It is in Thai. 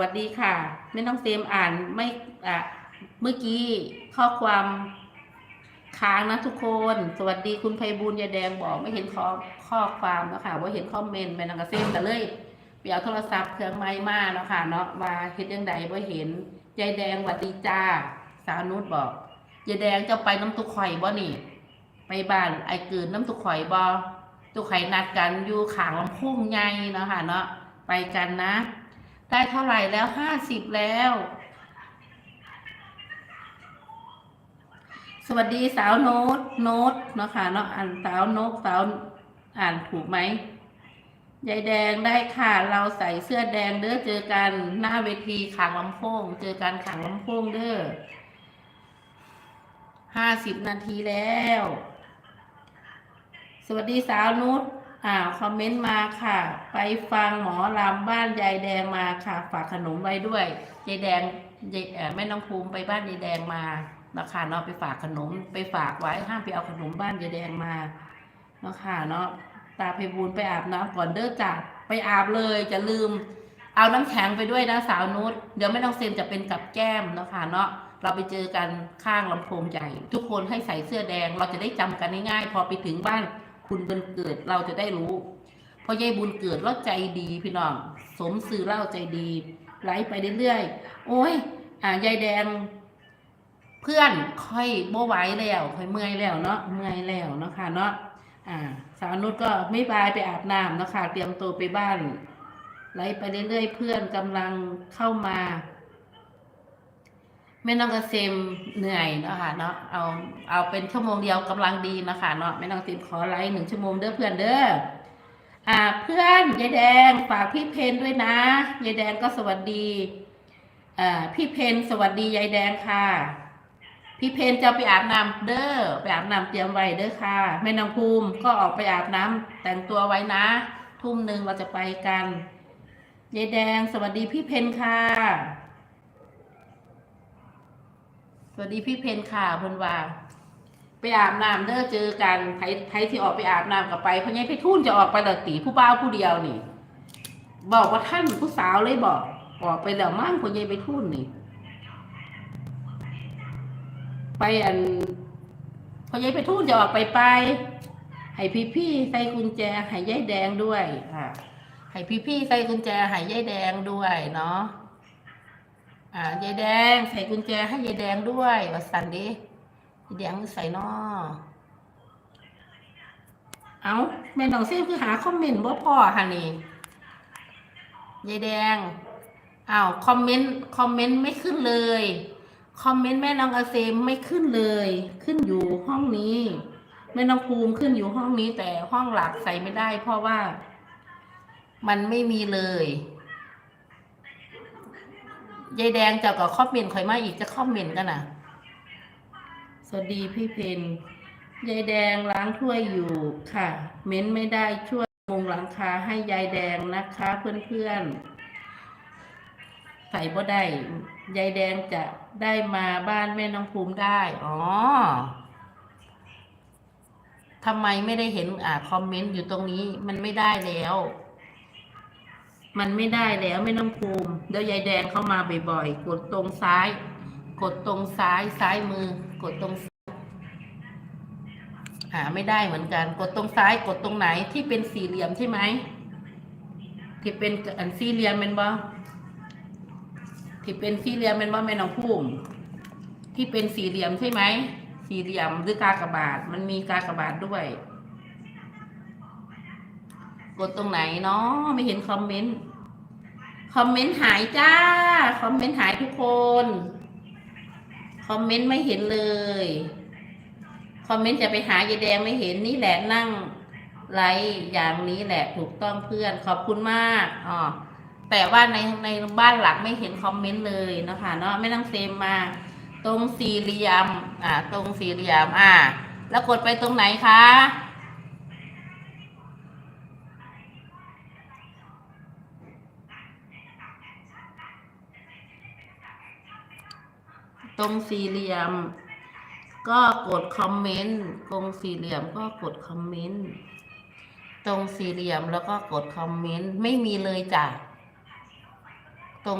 วัสดีค่ะไม่ต้องเตรียมอ่านไม่อะเมื่อกี้ข้อความค้างนะทุกคน สวัสดีคุณไพบูลย์ยายแดงบอกไม่เห็นข้อข้อความเนาะคะว่าเห็นคอมเมนต์ไปนังกระเซ็นแต่เลยไปเอาโทรศัพท์เครื่องไม้มาเนาะค่ะเนาะว่าเห็นยังไงว่าเห็นยายแดงหวัดดีจ้า สาวนุชบอกยายแดงจะไปน้ำตุกข่อยบ่นี่ ไปบ้านไอ้เกินน้ำตุกข่อยบ่ตุกข่อยนัดกันอยู่ขางลำพงใหญ่เนาะค่ะเนาะไปกันนะ ได้เท่าไหร่แล้วห้าสิบแล้ว สวัสดีสาวโน้ตโน้ตเนาะค่ะเนาะอ่านสาวโน้ตสาวอ่านถูกไหมยายแดงได้ค่ะ เราใส่เสื้อแดงเด้อเจอกันหน้าเวทีขางลำโพง เจอกันขางลำโพงเด้อห้าสิบนาทีแล้ว สวัสดีสาวนุช อ่าคอมเมนต์มาค่ะ ไปฟังหมอลำบ้านยายแดงมาค่ะ ฝากขนมไว้ด้วยยายแดงยายแม่น้องภูมิไปบ้านยายแดงมานะคะเนาะไปฝากขนมไปฝากไว้ห้ามไปเอาขนมบ้านยายแดงมาเนาะค่ะเนาะตาเพบูลไปอาบน้ำก่อนเด้อจ้ะไปอาบเลยจะลืม เอาน้ำแข็งไปด้วยนะสาวนุชเดี๋ยวแม่น้องเซนจะเป็นกับแก้มเนาะค่ะเนาะเราไปเจอกันข้างลำโพงใหญ่ ทุกคนให้ใส่เสื้อแดงเราจะได้จำกันง่ายๆ พอไปถึงบ้าน บุญเกิดเราจะได้รู้เพราะยายบุญเกิดเราใจดีพี่น้อง สมสื่อเล่าใจดีไลฟ์ไปเรื่อยๆโอ้ย อ่ายายแดง เพื่อนค่อยโบไหวแล้วค่อยเมื่อยแล้วเนาะเมื่อยแล้วเนาะค่ะเนาะอ่า สาวนุชก็ไม่บายไปอาบน้ำเนาะค่ะเตรียมตัวไปบ้านไลฟ์ไปเรื่อยๆเพื่อนกำลังเข้ามา แม่น้องกระเซมเหนื่อยเนาะค่ะเนาะเอาเอาเป็นชั่วโมงเดียวกำลังดีนะคะเนาะแม่น้องเซมขอไลฟ์หนึ่งชั่วโมงเด้อเพื่อนเด้ออ่าเพื่อนยายแดงฝากพี่เพนด้วยนะยายแดงก็สวัสดีอ่าพี่เพนสวัสดียายแดงค่ะ พี่เพนจะไปอาบน้ำเด้อไปอาบน้ำเตรียมไว้เด้อค่ะแม่นางภูมิก็ออกไปอาบน้ำแต่งตัวไว้นะ ทุ่มหนึ่งเราจะไปกันยายแดงสวัสดีพี่เพนค่ะ ส วัสดีพี่เพนค่ะเพิ่นว่า ไปอาบน้ำเด้อเจอกันไผไผที่ออกไปอาบน้ำกับไปเพราะงั้นพี่ทุ่นจะออกไปแต่ตีผู้บ่าผู้เดียวนี่ บอกว่าท่านผู้สาวเลยบอกออกไปแล้วมั่งคนยัยไปทุ่นนี่ ไปอันพอยายไปทุ่นจะออกไปไปให้พี่พี่ใส่กุญแจให้ยายแดงด้วยค่ะให้พี่พี่ใส่กุญแจให้ยายแดงด้วยเนาะ อ่ายายแดง ใส่กุญแจให้ยายแดงด้วยว่าสันดิยายแดงใส่นอเอาแม่น้องเซฟคือหาคอมเมนต์ว่พ่อค่ะนี่ยายแดงอ้าวคอมเมนต์คอมเมนต์ไม่ขึ้นเลยคอมเมนต์แม่น้องอาเซมไม่ขึ้นเลย ขึ้นอยู่ห้องนี้แม่น้องภูมิขึ้นอยู่ห้องนี้แต่ห้องหลักใส่ไม่ได้ เพราะว่ามันไม่มีเลย ยายแดงเจะก็คอมเมนต์ข่อยมาอีกจะคอมเมนต์กันนะสวัสดีพี่เพนยายแดงล้างถ้วยอยู่ค่ะ เม้นไม่ได้ช่วยมุงหลังคาให้ยายแดงนะคะเพื่อนๆใส่บ่ได้ยายแดงจะได้มาบ้านแม่น้องภูมิได้ อ๋อทำไมไม่ได้เห็นอ่าคอมเมนต์อยู่ตรงนี้มันไม่ได้แล้ว มันไม่ได้แล้วไม่ต้องภูมิเดี๋ยวยายแดงเข้ามาบ่อยๆ กดตรงซ้าย กดตรงซ้ายซ้ายมือ กดตรงหาไม่ได้เหมือนกัน กดตรงซ้ายกดตรงไหนที่เป็นสี่เหลี่ยมใช่ไหมที่เป็นอันสี่เหลี่ยมเป็นบ่ที่เป็นสี่เหลี่ยมเป็นบ่แม่น้องภูมิที่เป็นสี่เหลี่ยมใช่ไหมสี่เหลี่ยมหรือกากบาทมันมีกากบาทด้วย กดตรงไหนเนาะไม่เห็นคอมเมนต์ คอมเมนต์หายจ้า คอมเมนต์หายทุกคน คอมเมนต์ไม่เห็นเลย คอมเมนต์จะไปหายายแดงไม่เห็นนี่แหละนั่งไลฟ์อย่างนี้แหละถูกต้องเพื่อนขอบคุณมากอ๋อแต่ว่าในในบ้านหลักไม่เห็นคอมเมนต์เลยนะคะเนาะไม่ต้องเซมมา ตรงสี่เหลี่ยม อ่า ตรงสี่เหลี่ยม อ่า แล้วกดไปตรงไหนคะ ตรงสี่เหลี่ยม ก็กดคอมเมนต์ตรงสี่เหลี่ยมก็กดคอมเมนต์ตรงสี่เหลี่ยมแล้วก็กดคอมเมนต์ไม่มีเลยจ้ะ